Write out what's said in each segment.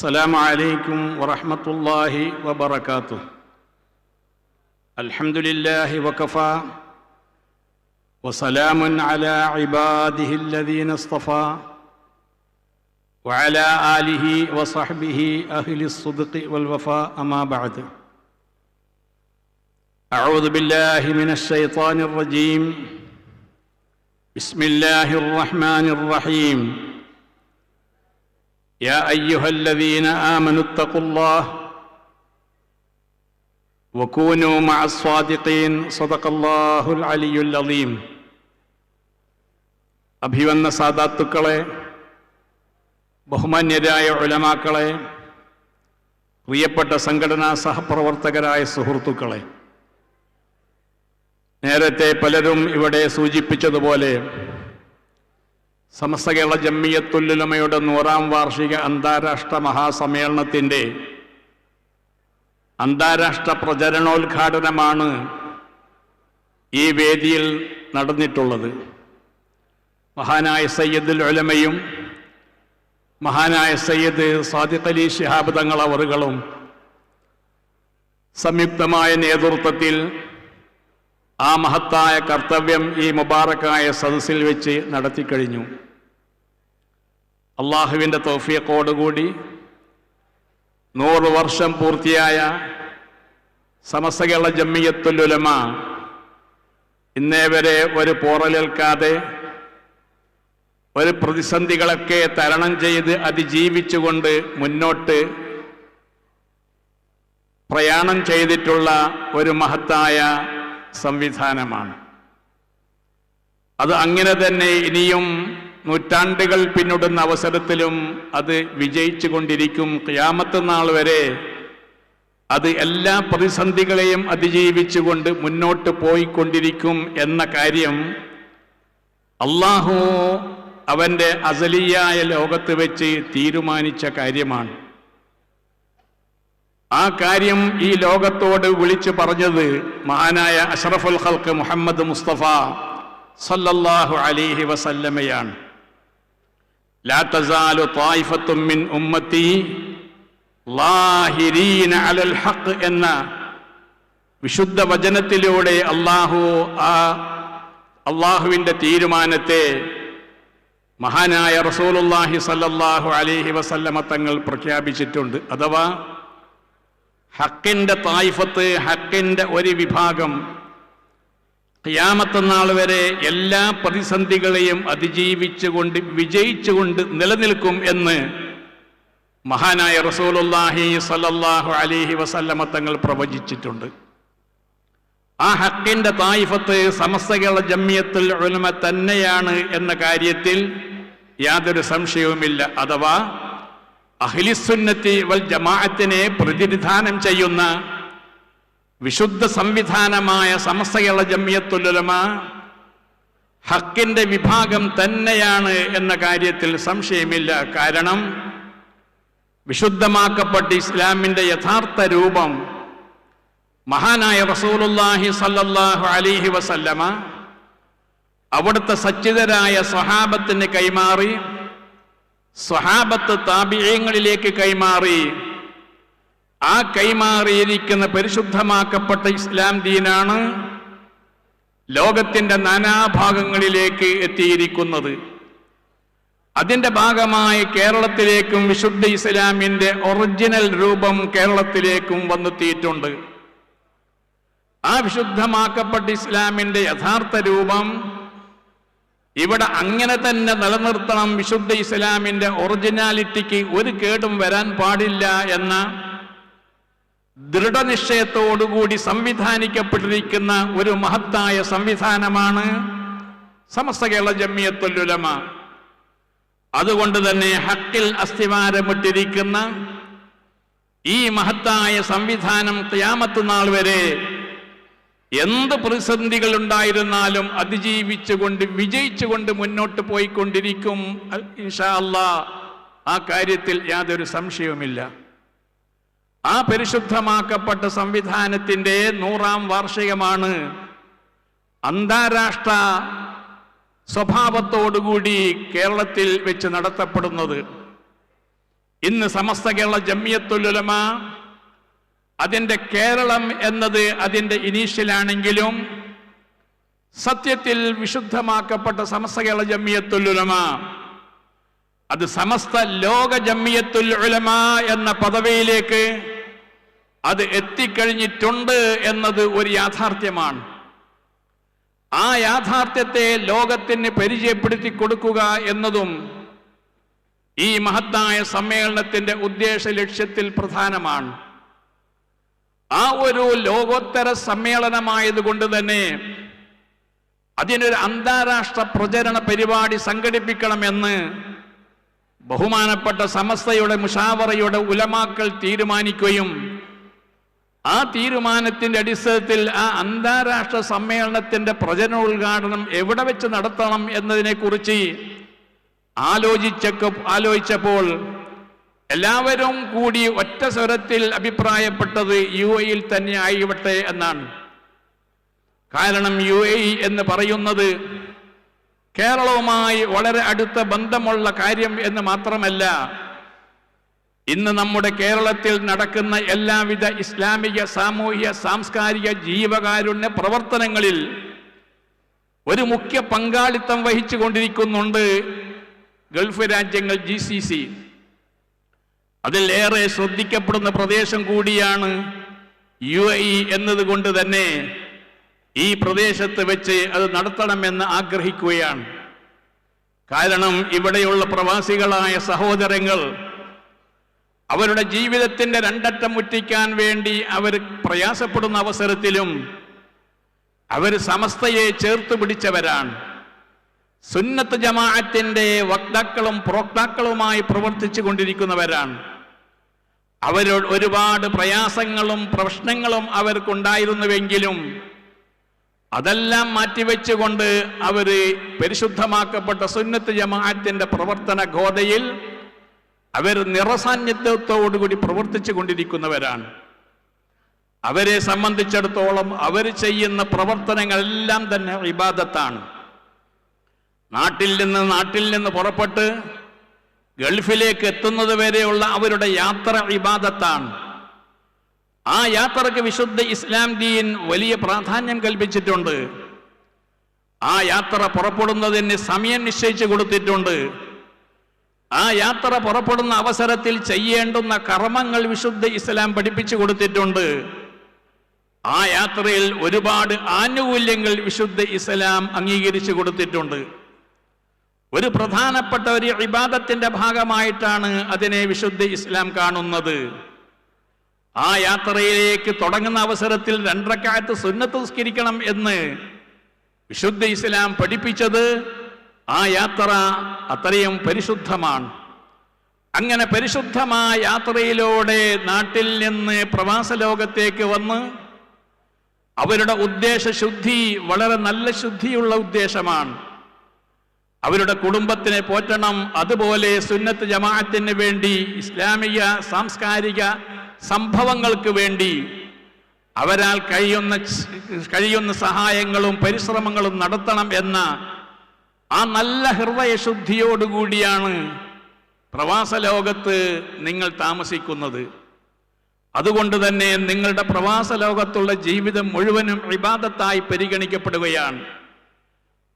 السلام عليكم ورحمة الله وبركاته. الحمد لله وكفى وسلام على عباده الذين اصطفى وعلى آله وصحبه أهل الصدق والوفاء أما بعد. أعوذ بالله من الشيطان الرجيم. بسم الله الرحمن الرحيم. يا ايها الذين امنوا اتقوا الله وكونوا مع الصادقين صدق الله العلي العظيم അഭിവന്ന സാദാത്തുക്കളെ ബഹുമാന്യരായ ഉലമാക്കളെ പ്രിയപ്പെട്ട സംഘടനാ സഹപ്രവർത്തകരായ സുഹൃത്തുക്കളെ നേരത്തെ പലരും ഇവിടെ സൂചിപ്പിച്ചതുപോലെ സമസ്ത കേരള ജമ്മിയത്തുല്ലുലമയുടെ നൂറാം വാർഷിക അന്താരാഷ്ട്ര മഹാസമ്മേളനത്തിന്റെ അന്താരാഷ്ട്ര പ്രചരണോദ്ഘാടനമാണ് ഈ വേദിയിൽ നടന്നിട്ടുള്ളത്. മഹാനായ സയ്യദുൽ ഉലമയും മഹാനായ സയ്യദ് സാദിഖ് അലി ശിഹാബ് തങ്ങൾ അവറുകളും സംയുക്തമായ നേതൃത്വത്തിൽ ആ മഹത്തായ കർത്തവ്യം ഈ മുബാറക്കായ സദസ്സിൽ വെച്ച് നടത്തിക്കഴിഞ്ഞു. അള്ളാഹുവിന്റെ തോഫിയക്കോടുകൂടി നൂറ് വർഷം പൂർത്തിയായ സമസ്തകേള ജമ്മിയത്തുലുലമ ഇന്നേ വരെ ഒരു പോറലേൽക്കാതെ ഒരു പ്രതിസന്ധികളൊക്കെ തരണം ചെയ്ത് അതിജീവിച്ചുകൊണ്ട് മുന്നോട്ട് പ്രയാണം ചെയ്തിട്ടുള്ള ഒരു മഹത്തായ സംവിധാനമാണ്. അത് അങ്ങനെ തന്നെ ഇനിയും നൂറ്റാണ്ടുകൾ പിന്നിടുന്ന അവസരത്തിലും അത് വിജയിച്ചു കൊണ്ടിരിക്കും ക്യാമത്ത് നാൾ വരെ അത് എല്ലാ പ്രതിസന്ധികളെയും അതിജീവിച്ചുകൊണ്ട് മുന്നോട്ട് പോയിക്കൊണ്ടിരിക്കും എന്ന കാര്യം അള്ളാഹു അവന്റെ അസലിയായ ലോകത്ത് വെച്ച് തീരുമാനിച്ച കാര്യമാണ്. ആ കാര്യം ഈ ലോകത്തോട് വിളിച്ചു പറഞ്ഞത് മഹാനായ അഷറഫുൽ ഖൽക്ക് മുഹമ്മദ് മുസ്തഫ സല്ലല്ലാഹു അലൈഹി വസല്ലമയാണ്. മിൻ ഉമ്മത്തി ലാഹിരീന അലൽ ഹഖ് എന്ന വിശുദ്ധ വചനത്തിലൂടെ അള്ളാഹു ആ അള്ളാഹുവിന്റെ തീരുമാനത്തെ മഹാനായ റസൂലുല്ലാഹി സല്ലല്ലാഹു അലൈഹി വസല്ലമ തങ്ങൾ പ്രഖ്യാപിച്ചിട്ടുണ്ട്. അഥവാ ഹക്കിന്റെ തായിഫത്ത് ഹക്കിന്റെ ഒരു വിഭാഗം. ഖിയാമത്ത് നാൾ വരെ എല്ലാ പ്രതിസന്ധികളെയും അതിജീവിച്ചുകൊണ്ട് വിജയിച്ചുകൊണ്ട് നിലനിൽക്കും എന്ന് മഹാനായ റസൂലുല്ലാഹി സല്ലല്ലാഹു അലൈഹി വസല്ലമ തങ്ങൾ പ്രവചിച്ചിട്ടുണ്ട്. ആ ഹക്കിന്റെ തായിഫത്ത് സമസ്തകളുടെ ജമ്മിയത്തുൽ ഉലമ തന്നെയാണ് എന്ന കാര്യത്തിൽ യാതൊരു സംശയവുമില്ല. അഥവാ അഖിലിസുന്നത്തി വൽ ജമാഅത്തിനെ പ്രതിനിധാനം ചെയ്യുന്ന വിശുദ്ധ സംവിധാനമായ സമസ്തകള ജമ്മിയത്തുലമ ഹക്കിന്റെ വിഭാഗം തന്നെയാണ് എന്ന കാര്യത്തിൽ സംശയമില്ല. കാരണം വിശുദ്ധമാക്കപ്പെട്ട ഇസ്ലാമിന്റെ യഥാർത്ഥ രൂപം മഹാനായ റസൂലുല്ലാഹി സല്ലല്ലാഹു അലൈഹി വസല്ലമ അവിടുത്തെ സച്ചിതരായ സ്വഹാബത്തിന് കൈമാറി സ്വഹാബത്ത് താപിയങ്ങളിലേക്ക് കൈമാറി. ആ കൈമാറിയിരിക്കുന്ന പരിശുദ്ധമാക്കപ്പെട്ട ഇസ്ലാം ദീനാണ് ലോകത്തിന്റെ നാനാഭാഗങ്ങളിലേക്ക് എത്തിയിരിക്കുന്നത്. അതിന്റെ ഭാഗമായി കേരളത്തിലേക്കും വിശുദ്ധ ഇസ്ലാമിന്റെ ഒറിജിനൽ രൂപം കേരളത്തിലേക്കും വന്നെത്തിയിട്ടുണ്ട്. ആ വിശുദ്ധമാക്കപ്പെട്ട ഇസ്ലാമിന്റെ യഥാർത്ഥ രൂപം ഇവിടെ അങ്ങനെ തന്നെ നിലനിർത്തണം വിശുദ്ധ ഇസ്ലാമിന്റെ ഒറിജിനാലിറ്റിക്ക് ഒരു കേടും വരാൻ പാടില്ല എന്ന ദൃഢനിശ്ചയത്തോടുകൂടി സംവിധാനിക്കപ്പെട്ടിരിക്കുന്ന ഒരു മഹത്തായ സംവിധാനമാണ് സമസ്ത കേരള ജമ്മിയത്തുലുലമ അതുകൊണ്ട് തന്നെ ഹക്കിൽ അസ്ഥിവാരമിട്ടിരിക്കുന്ന ഈ മഹത്തായ സംവിധാനം ക്യാമത്ത് നാൾ വരെ എന്ത് പ്രതിസന്ധികൾ ഉണ്ടായിരുന്നാലും അതിജീവിച്ചുകൊണ്ട് വിജയിച്ചുകൊണ്ട് മുന്നോട്ട് പോയിക്കൊണ്ടിരിക്കും. ഇൻഷാ ആ കാര്യത്തിൽ യാതൊരു സംശയവുമില്ല. ആ പരിശുദ്ധമാക്കപ്പെട്ട സംവിധാനത്തിന്റെ നൂറാം വാർഷികമാണ് അന്താരാഷ്ട്ര സ്വഭാവത്തോടുകൂടി കേരളത്തിൽ വെച്ച് നടത്തപ്പെടുന്നത്. ഇന്ന് സമസ്ത കേരള ജമ്മിയത്തുലുലമ അതിന്റെ കേരളം എന്നത് അതിന്റെ ഇനീഷ്യലാണെങ്കിലും സത്യത്തിൽ വിശുദ്ധമാക്കപ്പെട്ട സമസ്ത കേരള ജമ്മിയത്തുലുലമ അത് സമസ്ത ലോക ജമ്മിയത്തുൽ ഉലമ എന്ന പദവിയിലേക്ക് അത് എത്തിക്കഴിഞ്ഞിട്ടുണ്ട് എന്നത് ഒരു യാഥാർത്ഥ്യമാണ്. ആ യാഥാർത്ഥ്യത്തെ ലോകത്തിന് പരിചയപ്പെടുത്തി കൊടുക്കുക എന്നതും ഈ മഹത്തായ സമ്മേളനത്തിന്റെ ഉദ്ദേശ ലക്ഷ്യത്തിൽ പ്രധാനമാണ്. ആ ഒരു ലോകോത്തര സമ്മേളനമായതുകൊണ്ട് തന്നെ അതിനൊരു അന്താരാഷ്ട്ര പ്രചരണ പരിപാടി സംഘടിപ്പിക്കണമെന്ന് ബഹുമാനപ്പെട്ട സമസ്തയുടെ മുഷാവറയുടെ ഉലമാക്കൾ തീരുമാനിക്കുകയും ആ തീരുമാനത്തിന്റെ അടിസ്ഥാനത്തിൽ ആ അന്താരാഷ്ട്ര സമ്മേളനത്തിന്റെ പ്രചരണോദ്ഘാടനം എവിടെ വെച്ച് നടത്തണം എന്നതിനെക്കുറിച്ച് ആലോചിച്ചൊക്കെ ആലോചിച്ചപ്പോൾ എല്ലാവരും കൂടി ഒറ്റ സ്വരത്തിൽ അഭിപ്രായപ്പെട്ടത് യു എയിൽ തന്നെ ആയിവട്ടെ എന്നാണ്. കാരണം യു എ എന്ന് പറയുന്നത് കേരളവുമായി വളരെ അടുത്ത ബന്ധമുള്ള കാര്യം എന്ന് മാത്രമല്ല ഇന്ന് നമ്മുടെ കേരളത്തിൽ നടക്കുന്ന എല്ലാവിധ ഇസ്ലാമിക സാമൂഹിക സാംസ്കാരിക ജീവകാരുണ്യ പ്രവർത്തനങ്ങളിൽ ഒരു മുഖ്യ പങ്കാളിത്തം വഹിച്ചു കൊണ്ടിരിക്കുന്നുണ്ട് ഗൾഫ് രാജ്യങ്ങൾ ജി സി സി. അതിൽ ഏറെ ശ്രദ്ധിക്കപ്പെടുന്ന പ്രദേശം കൂടിയാണ് യു എ ഇ എന്നതുകൊണ്ട് തന്നെ ഈ പ്രദേശത്ത് വെച്ച് അത് നടത്തണമെന്ന് ആഗ്രഹിക്കുകയാണ്. കാരണം ഇവിടെയുള്ള പ്രവാസികളായ സഹോദരങ്ങൾ അവരുടെ ജീവിതത്തിന്റെ രണ്ടറ്റം മുറ്റിക്കാൻ വേണ്ടി അവർ പ്രയാസപ്പെടുന്ന അവസരത്തിലും അവർ സമസ്തയെ ചേർത്ത് പിടിച്ചവരാണ്. സുന്നത്ത് ജമാഅത്തിന്റെ വക്താക്കളും പ്രോക്താക്കളുമായി പ്രവർത്തിച്ചു കൊണ്ടിരിക്കുന്നവരാണ്. അവരോട് ഒരുപാട് പ്രയാസങ്ങളും പ്രശ്നങ്ങളും അവർക്കുണ്ടായിരുന്നുവെങ്കിലും അതെല്ലാം മാറ്റിവെച്ചുകൊണ്ട് അവർ പരിശുദ്ധമാക്കപ്പെട്ട സുന്നത്ത് ജമാഅത്തിന്റെ പ്രവർത്തന ഗോതയിൽ അവർ നിറസാന്നിധ്യത്തോടുകൂടി പ്രവർത്തിച്ചു കൊണ്ടിരിക്കുന്നവരാണ്. അവരെ സംബന്ധിച്ചിടത്തോളം അവർ ചെയ്യുന്ന പ്രവർത്തനങ്ങളെല്ലാം തന്നെ ഇബാദത്താണ്. നാട്ടിൽ നിന്ന് നാട്ടിൽ നിന്ന് പുറപ്പെട്ട് ഗൾഫിലേക്ക് എത്തുന്നത് വരെയുള്ള അവരുടെ യാത്ര വിവാദത്താണ് ആ യാത്രയ്ക്ക് വിശുദ്ധ ഇസ്ലാം ദീൻ വലിയ പ്രാധാന്യം കൽപ്പിച്ചിട്ടുണ്ട്. ആ യാത്ര പുറപ്പെടുന്നതിന് സമയം നിശ്ചയിച്ചു കൊടുത്തിട്ടുണ്ട്. ആ യാത്ര പുറപ്പെടുന്ന അവസരത്തിൽ ചെയ്യേണ്ടുന്ന കർമ്മങ്ങൾ വിശുദ്ധ ഇസ്ലാം പഠിപ്പിച്ചു കൊടുത്തിട്ടുണ്ട്. ആ യാത്രയിൽ ഒരുപാട് ആനുകൂല്യങ്ങൾ വിശുദ്ധ ഇസ്ലാം അംഗീകരിച്ചു കൊടുത്തിട്ടുണ്ട്. ഒരു പ്രധാനപ്പെട്ട ഒരു ഇബാദത്തിന്റെ ഭാഗമായിട്ടാണ് അതിനെ വിശുദ്ധ ഇസ്ലാം കാണുന്നത്. ആ യാത്രയിലേക്ക് തുടങ്ങുന്ന അവസരത്തിൽ രണ്ടരക്കാലത്ത് സുന്നത്ത് നിസ്കരിക്കണം എന്ന് വിശുദ്ധ ഇസ്ലാം പഠിപ്പിച്ചത് ആ യാത്ര അത്രയും പരിശുദ്ധമാണ്. അങ്ങനെ പരിശുദ്ധമായ യാത്രയിലൂടെ നാട്ടിൽ നിന്ന് പ്രവാസ ലോകത്തേക്ക് വന്ന് അവരുടെ ഉദ്ദേശ ശുദ്ധി വളരെ നല്ല ശുദ്ധിയുള്ള ഉദ്ദേശമാണ്. അവരുടെ കുടുംബത്തിനെ പോറ്റണം. അതുപോലെ സുന്നത്ത് ജമാഅത്തിന് വേണ്ടി ഇസ്ലാമിക സാംസ്കാരിക സംഭവങ്ങൾക്ക് വേണ്ടി അവരാൽ കഴിയുന്ന കഴിയുന്ന സഹായങ്ങളും പരിശ്രമങ്ങളും നടത്തണം എന്ന ആ നല്ല ഹൃദയശുദ്ധിയോടുകൂടിയാണ് പ്രവാസ ലോകത്ത് നിങ്ങൾ താമസിക്കുന്നത്. അതുകൊണ്ട് തന്നെ നിങ്ങളുടെ പ്രവാസ ലോകത്തുള്ള ജീവിതം മുഴുവനും വിവാദത്തായി പരിഗണിക്കപ്പെടുകയാണ്.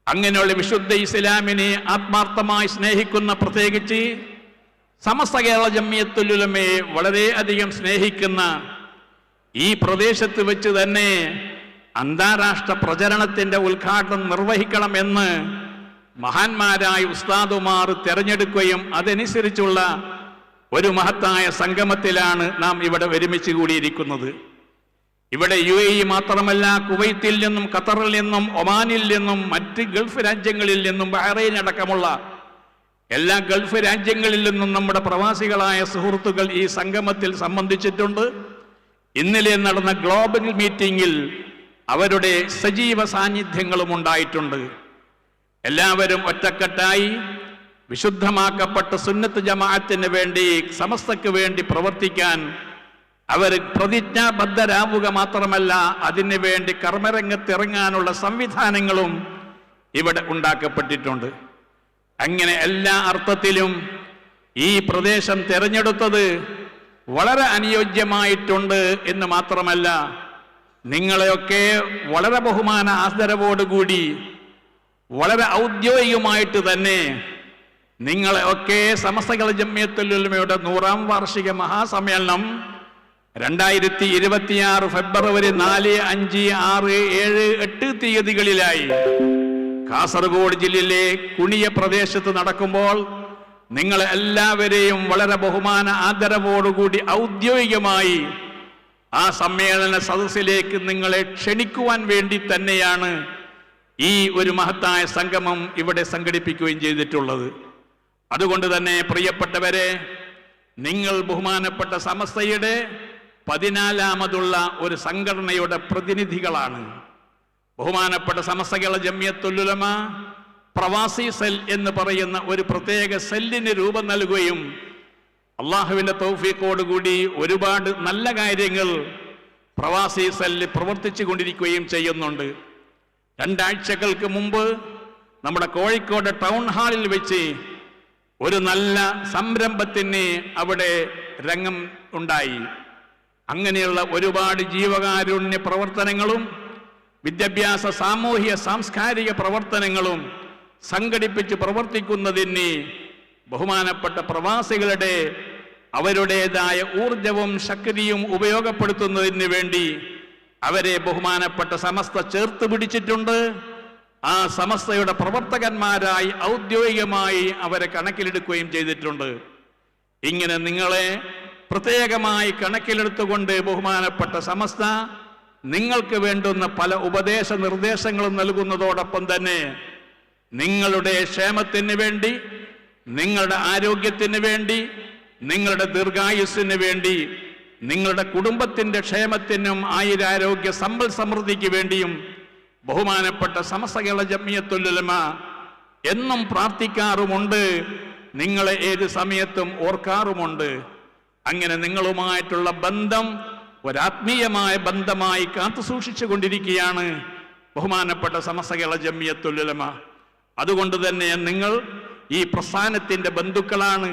അങ്ങനെയുള്ള വിശുദ്ധ ഇസ്ലാമിനെ ആത്മാർത്ഥമായി സ്നേഹിക്കുന്ന പ്രത്യേകിച്ച് സമസ്ത കേരള ജമ്മിയത്തുലുലമയെ വളരെയധികം സ്നേഹിക്കുന്ന ഈ പ്രദേശത്ത് വെച്ച് തന്നെ അന്താരാഷ്ട്ര പ്രചരണത്തിന്റെ ഉദ്ഘാടനം നിർവഹിക്കണമെന്ന് മഹാന്മാരായ ഉസ്താദുമാർ തെരഞ്ഞെടുക്കുകയും അതനുസരിച്ചുള്ള ഒരു മഹത്തായ സംഗമത്തിലാണ് നാം ഇവിടെ ഒരുമിച്ച് കൂടിയിരിക്കുന്നത്. ഇവിടെ യു എ മാത്രമല്ല കുവൈത്തിൽ നിന്നും ഖത്തറിൽ നിന്നും ഒമാനിൽ നിന്നും മറ്റ് ഗൾഫ് രാജ്യങ്ങളിൽ നിന്നും ബഹ്റൈൻ അടക്കമുള്ള എല്ലാ ഗൾഫ് രാജ്യങ്ങളിൽ നിന്നും നമ്മുടെ പ്രവാസികളായ സുഹൃത്തുക്കൾ ഈ സംഗമത്തിൽ സംബന്ധിച്ചിട്ടുണ്ട്. ഇന്നലെ നടന്ന ഗ്ലോബൽ മീറ്റിംഗിൽ അവരുടെ സജീവ സാന്നിധ്യങ്ങളും ഉണ്ടായിട്ടുണ്ട്. എല്ലാവരും ഒറ്റക്കെട്ടായി വിശുദ്ധമാക്കപ്പെട്ട സുന്നത്ത് ജമാഅത്തിന് വേണ്ടി സമസ്തക്ക് വേണ്ടി പ്രവർത്തിക്കാൻ അവർ പ്രതിജ്ഞാബദ്ധരാവുക മാത്രമല്ല അതിനു വേണ്ടി കർമ്മരംഗത്തിറങ്ങാനുള്ള സംവിധാനങ്ങളും ഇവിടെ ഉണ്ടാക്കപ്പെട്ടിട്ടുണ്ട്. അങ്ങനെ എല്ലാ അർത്ഥത്തിലും ഈ പ്രദേശം തിരഞ്ഞെടുത്തത് വളരെ അനുയോജ്യമായിട്ടുണ്ട് എന്ന് മാത്രമല്ല നിങ്ങളെയൊക്കെ വളരെ ബഹുമാന ആദരവോടുകൂടി വളരെ ഔദ്യോഗികമായിട്ട് തന്നെ നിങ്ങളെയൊക്കെ സമസ്തകള ജമ്യത്തുലുമയുടെ നൂറാം വാർഷിക മഹാസമ്മേളനം രണ്ടായിരത്തി ഇരുപത്തിയാറ് ഫെബ്രുവരി നാല് അഞ്ച് ആറ് ഏഴ് എട്ട് തീയതികളിലായി കാസർഗോഡ് ജില്ലയിലെ കുണിയ പ്രദേശത്ത് നടക്കുമ്പോൾ നിങ്ങൾ എല്ലാവരെയും വളരെ ബഹുമാന ആദരവോടുകൂടി ഔദ്യോഗികമായി ആ സമ്മേളന സദസ്സിലേക്ക് നിങ്ങളെ ക്ഷണിക്കുവാൻ വേണ്ടി തന്നെയാണ് ഈ ഒരു മഹത്തായ സംഗമം ഇവിടെ സംഘടിപ്പിക്കുകയും ചെയ്തിട്ടുള്ളത്. അതുകൊണ്ട് തന്നെ പ്രിയപ്പെട്ടവരെ നിങ്ങൾ ബഹുമാനപ്പെട്ട സമസ്തയുടെ പതിനാലാമതുള്ള ഒരു സംഘടനയുടെ പ്രതിനിധികളാണ്. ബഹുമാനപ്പെട്ട സമസ്തകള ജമ്യത്തുല്ലുലമ പ്രവാസി സെൽ എന്ന് പറയുന്ന ഒരു പ്രത്യേക സെല്ലിന് രൂപം നൽകുകയും അള്ളാഹുവിന്റെ തൗഫീഖോടുകൂടി ഒരുപാട് നല്ല കാര്യങ്ങൾ പ്രവാസി സെല്ല് പ്രവർത്തിച്ചു കൊണ്ടിരിക്കുകയും ചെയ്യുന്നുണ്ട്. രണ്ടാഴ്ചകൾക്ക് മുമ്പ് നമ്മുടെ കോഴിക്കോട് ടൗൺ ഹാളിൽ വെച്ച് ഒരു നല്ല സംരംഭത്തിന് അവിടെ രംഗം ഉണ്ടായി. അങ്ങനെയുള്ള ഒരുപാട് ജീവകാരുണ്യ പ്രവർത്തനങ്ങളും വിദ്യാഭ്യാസ സാമൂഹിക സാംസ്കാരിക പ്രവർത്തനങ്ങളും സംഘടിപ്പിച്ച് പ്രവർത്തിക്കുന്നതിന് ബഹുമാനപ്പെട്ട പ്രവാസികളുടെ അവരുടേതായ ഊർജവും ശക്തിയും ഉപയോഗപ്പെടുത്തുന്നതിന് വേണ്ടി അവരെ ബഹുമാനപ്പെട്ട സമസ്ത ചേർത്ത് പിടിച്ചിട്ടുണ്ട്. ആ സമസ്തയുടെ പ്രവർത്തകന്മാരായി ഔദ്യോഗികമായി അവരെ കണക്കിലെടുക്കുകയും ചെയ്തിട്ടുണ്ട്. ഇങ്ങനെ നിങ്ങളെ പ്രത്യേകമായി കണക്കിലെടുത്തുകൊണ്ട് ബഹുമാനപ്പെട്ട സമസ്ത നിങ്ങൾക്ക് വേണ്ടുന്ന പല ഉപദേശ നിർദ്ദേശങ്ങളും നൽകുന്നതോടൊപ്പം തന്നെ നിങ്ങളുടെ ക്ഷേമത്തിന് വേണ്ടി നിങ്ങളുടെ ആരോഗ്യത്തിന് വേണ്ടി നിങ്ങളുടെ ദീർഘായുസ്സിന് വേണ്ടി നിങ്ങളുടെ കുടുംബത്തിന്റെ ക്ഷേമത്തിനും ആയുരാരോഗ്യ സമ്പൽ സമൃദ്ധിക്ക് വേണ്ടിയും ബഹുമാനപ്പെട്ട സമസ്തകള ജമ്മിയത്തുല്ലുലമ എന്നും പ്രാർത്ഥിക്കാറുമുണ്ട്. നിങ്ങളെ ഏത് സമയത്തും ഓർക്കാറുമുണ്ട്. അങ്ങനെ നിങ്ങളുമായിട്ടുള്ള ബന്ധം ഒരാത്മീയമായ ബന്ധമായി കാത്തു സൂക്ഷിച്ചു കൊണ്ടിരിക്കുകയാണ് ബഹുമാനപ്പെട്ട സമസ്തകള ജമ്മിയത്തുല്ലുലമ അതുകൊണ്ട് തന്നെ നിങ്ങൾ ഈ പ്രസ്ഥാനത്തിന്റെ ബന്ധുക്കളാണ്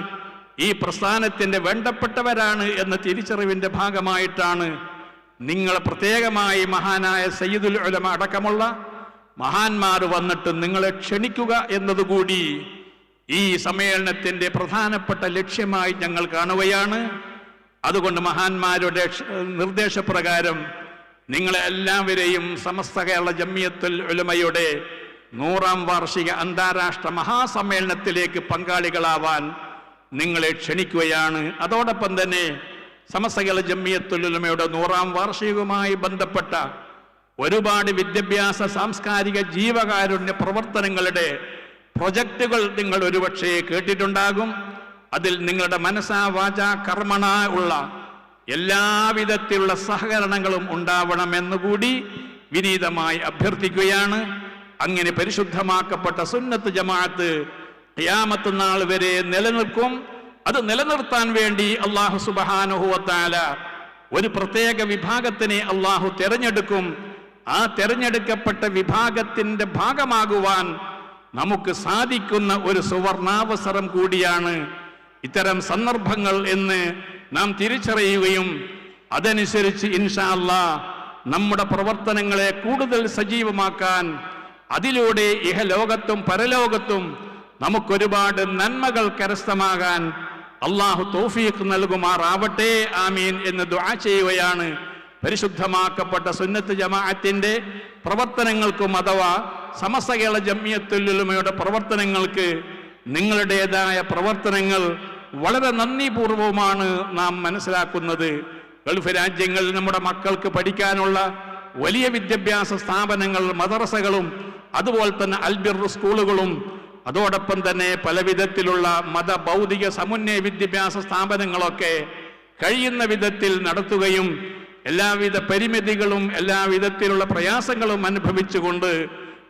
ഈ പ്രസ്ഥാനത്തിന്റെ വേണ്ടപ്പെട്ടവരാണ് എന്ന തിരിച്ചറിവിന്റെ ഭാഗമായിട്ടാണ് നിങ്ങൾ പ്രത്യേകമായി മഹാനായ സയ്യിദുൽ ഉലമ അടക്കമുള്ള മഹാന്മാർ വന്നിട്ട് നിങ്ങളെ ക്ഷണിക്കുക എന്നതുകൂടി ഈ സമ്മേളനത്തിന്റെ പ്രധാനപ്പെട്ട ലക്ഷ്യമായി ഞങ്ങൾ കാണുകയാണ്. അതുകൊണ്ട് മഹാന്മാരുടെ നിർദ്ദേശപ്രകാരം നിങ്ങളെ എല്ലാവരെയും സമസ്ത കേരള ജമ്മിയത്തുൽ ഉലമയുടെ നൂറാം വാർഷിക അന്താരാഷ്ട്ര മഹാസമ്മേളനത്തിലേക്ക് പങ്കാളികളാവാൻ നിങ്ങളെ ക്ഷണിക്കുകയാണ്. അതോടൊപ്പം തന്നെ സമസ്ത കേരള ജമ്മിയത്തുൽ ഉലമയുടെ നൂറാം വാർഷികവുമായി ബന്ധപ്പെട്ട ഒരുപാട് വിദ്യാഭ്യാസ സാംസ്കാരിക ജീവകാരുണ്യ പ്രവർത്തനങ്ങളുടെ പ്രൊജക്റ്റുകൾ നിങ്ങൾ ഒരുപക്ഷേ കേട്ടിട്ടുണ്ടാകും. അതിൽ നിങ്ങളുടെ മനസ്സാ വാച കർമ്മണ ഉള്ള എല്ലാവിധത്തിലുള്ള സഹകരണങ്ങളും ഉണ്ടാവണമെന്നുകൂടി വിനീതമായി അഭ്യർത്ഥിക്കുകയാണ്. അങ്ങനെ പരിശുദ്ധമാക്കപ്പെട്ട സുന്നത്ത് ജമാഅത്ത് ഖിയാമത്ത് നാൾ വരെ നിലനിൽക്കും. അത് നിലനിർത്താൻ വേണ്ടി അള്ളാഹു സുബഹാനുഹുവത്താല ഒരു പ്രത്യേക വിഭാഗത്തിനെ അള്ളാഹു തെരഞ്ഞെടുക്കും. ആ തെരഞ്ഞെടുക്കപ്പെട്ട വിഭാഗത്തിന്റെ ഭാഗമാകുവാൻ നമുക്ക് സാധിക്കുന്ന ഒരു സുവർണാവസരം കൂടിയാണ് ഇത്തരം സന്ദർഭങ്ങൾ എന്ന് നാം തിരിച്ചറിയുകയും അതനുസരിച്ച് ഇൻഷാല്ല നമ്മുടെ പ്രവർത്തനങ്ങളെ കൂടുതൽ സജീവമാക്കാൻ അതിലൂടെ ഇഹലോകത്തും പരലോകത്തും നമുക്കൊരുപാട് നന്മകൾ കരസ്ഥമാകാൻ അള്ളാഹു തൗഫീഖ് നൽകുമാറാവട്ടെ ആമീൻ എന്ന് ദുആ ചെയ്യുകയാണ്. പരിശുദ്ധമാക്കപ്പെട്ട സുന്നത്ത് ജമാഅത്തിന്റെ പ്രവർത്തനങ്ങൾക്കും അഥവാ സമസ്തകേള ജമ്മിയത്തുല്ലുമയുടെ പ്രവർത്തനങ്ങൾക്ക് നിങ്ങളുടേതായ പ്രവർത്തനങ്ങൾ വളരെ നന്ദിപൂർവമാണ് നാം മനസ്സിലാക്കുന്നത്. ഗൾഫ് രാജ്യങ്ങളിൽ നമ്മുടെ മക്കൾക്ക് പഠിക്കാനുള്ള വലിയ വിദ്യാഭ്യാസ സ്ഥാപനങ്ങൾ മദ്രസകളും അതുപോലെ തന്നെ അൽബിർ സ്കൂളുകളും അതോടൊപ്പം തന്നെ പല വിധത്തിലുള്ള മത ഭൗതിക സമുന്നയ വിദ്യാഭ്യാസ സ്ഥാപനങ്ങളൊക്കെ കഴിയുന്ന വിധത്തിൽ നടത്തുകയും എല്ലാവിധ പരിമിതികളും എല്ലാവിധത്തിലുള്ള പ്രയാസങ്ങളും അനുഭവിച്ചുകൊണ്ട്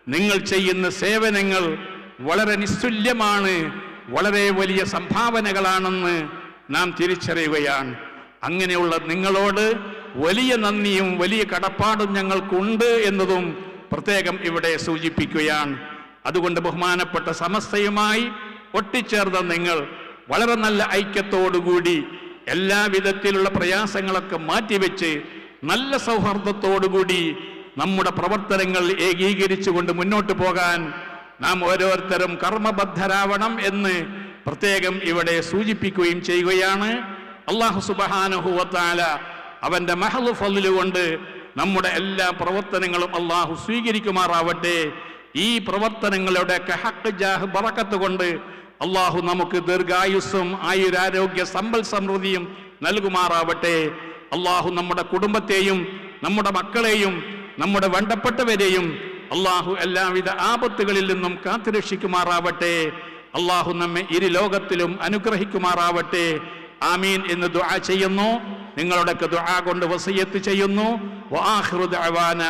നിങ്ങൾ ചെയ്യുന്ന സേവനങ്ങൾ വളരെ നിസ്തുല്യമാണ് വളരെ വലിയ സംഭാവനകളാണെന്ന് നാം തിരിച്ചറിയുകയാണ്. അങ്ങനെയുള്ള നിങ്ങളോട് വലിയ നന്ദിയും വലിയ കടപ്പാടും ഞങ്ങൾക്കുണ്ട് എന്നതും പ്രത്യേകം ഇവിടെ സൂചിപ്പിക്കുകയാണ്. അതുകൊണ്ട് ബഹുമാനപ്പെട്ട സമസ്തയുമായി ഒട്ടിച്ചേർന്ന നിങ്ങൾ വളരെ നല്ല ഐക്യത്തോടുകൂടി എല്ലാവിധത്തിലുള്ള പ്രയാസങ്ങളൊക്കെ മാറ്റിവെച്ച് നല്ല സൗഹാർദ്ദത്തോടുകൂടി നമ്മുടെ പ്രവർത്തനങ്ങൾ ഏകീകരിച്ചുകൊണ്ട് മുന്നോട്ട് പോകാൻ നാം ഓരോരുത്തരും കർമ്മബദ്ധരാവണം എന്ന് പ്രത്യേകം ഇവിടെ സൂചിപ്പിക്കുകയും ചെയ്യുകയാണ്. അള്ളാഹു സുബഹാനുഹുവത്താല അവന്റെ മഹലു ഫലിലുകൊണ്ട് നമ്മുടെ എല്ലാ പ്രവർത്തനങ്ങളും അള്ളാഹു സ്വീകരിക്കുമാറാവട്ടെ. ഈ പ്രവർത്തനങ്ങളുടെ ഹക്ക് ജാഹ് ബറക്കത്ത് കൊണ്ട് അള്ളാഹു നമുക്ക് ദീർഘായുസ്സും ആയുരാരോഗ്യ സമ്പൽ സമൃദ്ധിയും നൽകുമാറാവട്ടെ. അള്ളാഹു നമ്മുടെ കുടുംബത്തെയും നമ്മുടെ മക്കളെയും നമ്മുടെ വേണ്ടപ്പെട്ടവരെയും അള്ളാഹു എല്ലാവിധ ആപത്തുകളിൽ നിന്നും കാത്തുരക്ഷിക്കുമാറാവട്ടെ. അള്ളാഹു നമ്മെ ഇരു ലോകത്തിലും അനുഗ്രഹിക്കുമാറാവട്ടെ. ആമീൻ എന്ന് ദുആ ചെയ്യുന്നു. നിങ്ങളുടെയൊക്കെ ദുആ കൊണ്ട് വസയ്യത്ത് ചെയ്യുന്നു. വആഖിറു ദഅവാന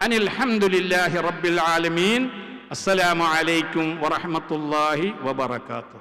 അനിൽ ഹംദുലില്ലാഹി റബ്ബിൽ ആലമീൻ. അസ്സലാമു അലൈക്കും വറഹ്മത്തുള്ളാഹി വബറകാതുഹു.